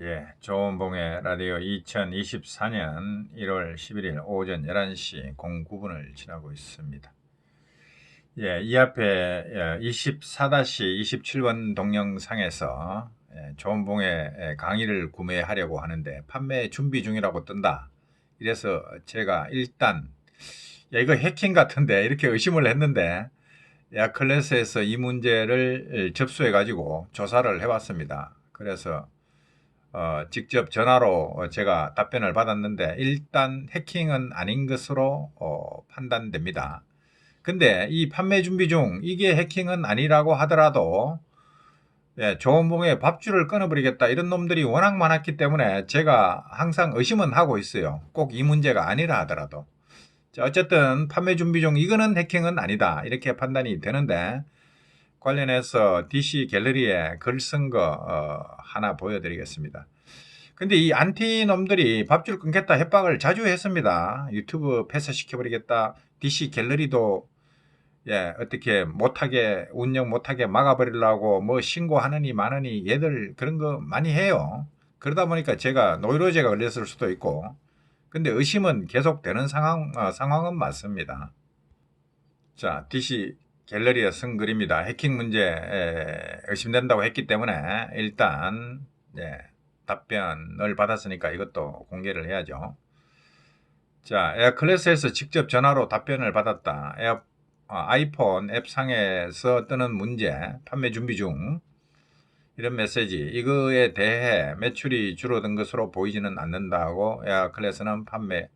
예, 조은봉의 라디오 2024년 1월 11일 오전 11시 09분을 지나고 있습니다. 예, 이 앞에 24-27번 동영상에서 예, 조은봉의 강의를 구매하려고 하는데 판매 준비 중이라고 뜬다. 이래서 제가 일단 야, 이거 해킹 같은데 이렇게 의심을 했는데 야 클래스에서 이 문제를 접수해 가지고 조사를 해봤습니다. 그래서 어, 직접 전화로 제가 답변을 받았는데 일단 해킹은 아닌 것으로 어, 판단됩니다. 근데 이 판매 준비 중 이게 해킹은 아니라고 하더라도 예, 조은봉의 밥줄을 끊어버리겠다 이런 놈들이 워낙 많았기 때문에 제가 항상 의심은 하고 있어요. 꼭 이 문제가 아니라 하더라도. 자, 어쨌든 판매 준비 중 이거는 해킹은 아니다 이렇게 판단이 되는데 관련해서 DC 갤러리에 글 쓴 거 어, 하나 보여드리겠습니다. 근데 이 안티 놈들이 밥줄 끊겠다 협박을 자주 했습니다. 유튜브 폐쇄시켜버리겠다. DC 갤러리도 예, 어떻게 못하게 운영 못하게 막아버리려고 뭐 신고하느니 마느니 얘들 그런 거 많이 해요. 그러다 보니까 제가 노이로제가 걸렸을 수도 있고 근데 의심은 계속되는 상황, 어, 상황은 맞습니다. 자, DC 갤러리에 쓴 글입니다. 해킹 문제 에, 의심된다고 했기 때문에 일단 예, 답변을 받았으니까 이것도 공개를 해야죠. 자, 에어클래스에서 직접 전화로 답변을 받았다. 에어, 어, 아이폰 앱 상에서 뜨는 문제, 판매 준비 중 이런 메시지 이거에 대해 매출이 줄어든 것으로 보이지는 않는다고 에어클래스는 판매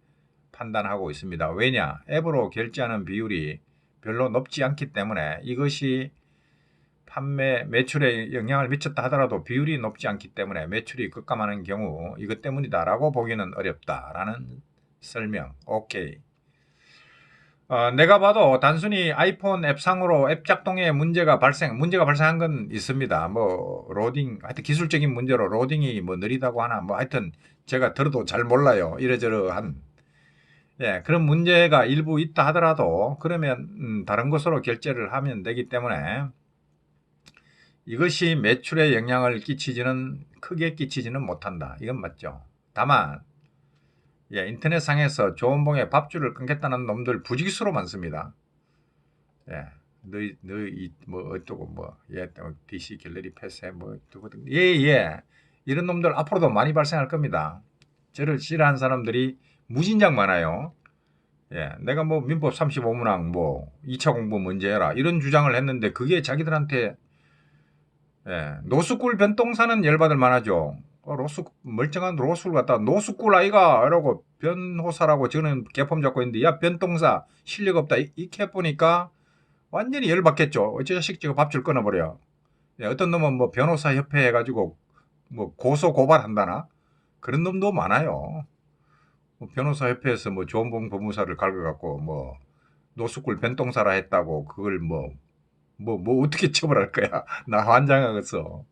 판단하고 있습니다. 왜냐? 앱으로 결제하는 비율이 별로 높지 않기 때문에 이것이 판매 매출에 영향을 미쳤다 하더라도 비율이 높지 않기 때문에 매출이 급감하는 경우 이것 때문이다라고 보기는 어렵다라는 설명. 오케이. 어, 내가 봐도 단순히 아이폰 앱상으로 앱 작동에 문제가 발생, 문제가 발생한 건 있습니다. 뭐, 로딩, 하여튼 기술적인 문제로 로딩이 뭐 느리다고 하나, 뭐 하여튼 제가 들어도 잘 몰라요. 이러저러한. 예, 그런 문제가 일부 있다 하더라도 그러면 음, 다른 곳으로 결제를 하면 되기 때문에 이것이 매출에 영향을 끼치지는 크게 끼치지는 못한다. 이건 맞죠. 다만 예, 인터넷상에서 조은봉의 밥줄을 끊겠다는 놈들 부지기수로 많습니다. 예, 너희 너희 뭐 어쩌고 뭐 예, DC 갤러리 폐쇄 뭐 어쩌고든 예 예. 이런 놈들 앞으로도 많이 발생할 겁니다. 저를 싫어하는 사람들이 무진장 많아요. 예, 내가 뭐 민법 35문항 뭐 2차 공부 문제라 이런 주장을 했는데 그게 자기들한테 예, 노수꿀 변동사는 열받을 만하죠. 어, 로스 멀쩡한 로스를 갖다 노수꿀 아이가 이러고 변호사라고 저는 개폼 잡고 있는데 야 변동사 실력 없다 이- 이렇게 보니까 완전히 열받겠죠. 어째 자식 지금 밥줄 끊어버려. 예, 어떤 놈은 뭐 변호사 협회 해가지고 뭐 고소 고발한다나 그런 놈도 많아요. 뭐 변호사 협회에서 뭐 조은봉 법무사를 갈겨갖고 뭐 노수꿀 변동사라 했다고 그걸 뭐 뭐, 뭐 어떻게 처벌할 거야? 나 환장하겠어.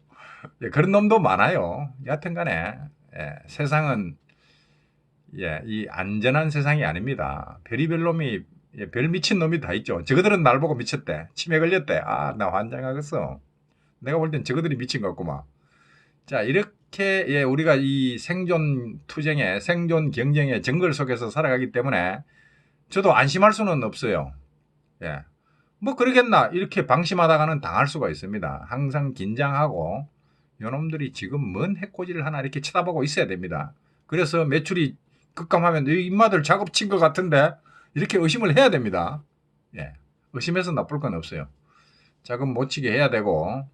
예, 그런 놈도 많아요. 여하튼 간에, 예, 세상은, 예, 이 안전한 세상이 아닙니다. 별이별 놈이, 예, 별 미친 놈이 다 있죠. 저거들은 날 보고 미쳤대. 치매 걸렸대. 아, 나 환장하겠어. 내가 볼 땐 저거들이 미친 것 같구만. 자, 이렇게, 예, 우리가 이 생존 투쟁에, 생존 경쟁의 정글 속에서 살아가기 때문에 저도 안심할 수는 없어요. 예. 뭐 그러겠나 이렇게 방심하다가는 당할 수가 있습니다. 항상 긴장하고 요놈들이 지금 뭔 해코지를 하나 이렇게 쳐다보고 있어야 됩니다. 그래서 매출이 급감하면 이 인마들 작업 친 것 같은데 이렇게 의심을 해야 됩니다. 예, 의심해서 나쁠 건 없어요. 자금 못 치게 해야 되고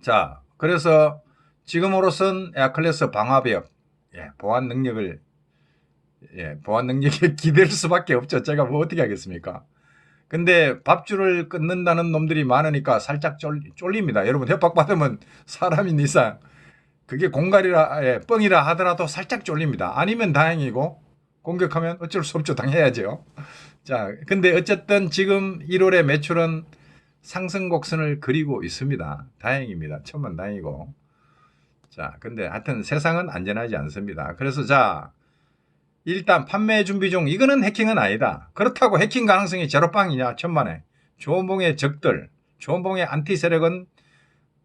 자 그래서 지금으로선 에어클래스 방화벽 예, 보안 능력을 예, 보안 능력에 기댈 수밖에 없죠. 제가 뭐 어떻게 하겠습니까? 근데 밥줄을 끊는다는 놈들이 많으니까 살짝 쫄, 쫄립니다. 여러분 협박받으면 사람인 이상 그게 공갈이라 예, 뻥이라 하더라도 살짝 쫄립니다. 아니면 다행이고 공격하면 어쩔 수 없죠. 당해야죠. 자, 근데 어쨌든 지금 1월의 매출은 상승 곡선을 그리고 있습니다. 다행입니다. 천만 다행이고. 자, 근데 하여튼 세상은 안전하지 않습니다. 그래서 자, 일단 판매 준비 중 이거는 해킹은 아니다. 그렇다고 해킹 가능성이 제로빵이냐 천만에. 조은봉의 적들, 조은봉의 안티 세력은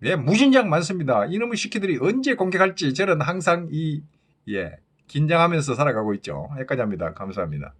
예, 무진장 많습니다. 이놈의 시키들이 언제 공격할지 저는 항상 이, 예, 긴장하면서 살아가고 있죠. 여기까지 합니다. 감사합니다.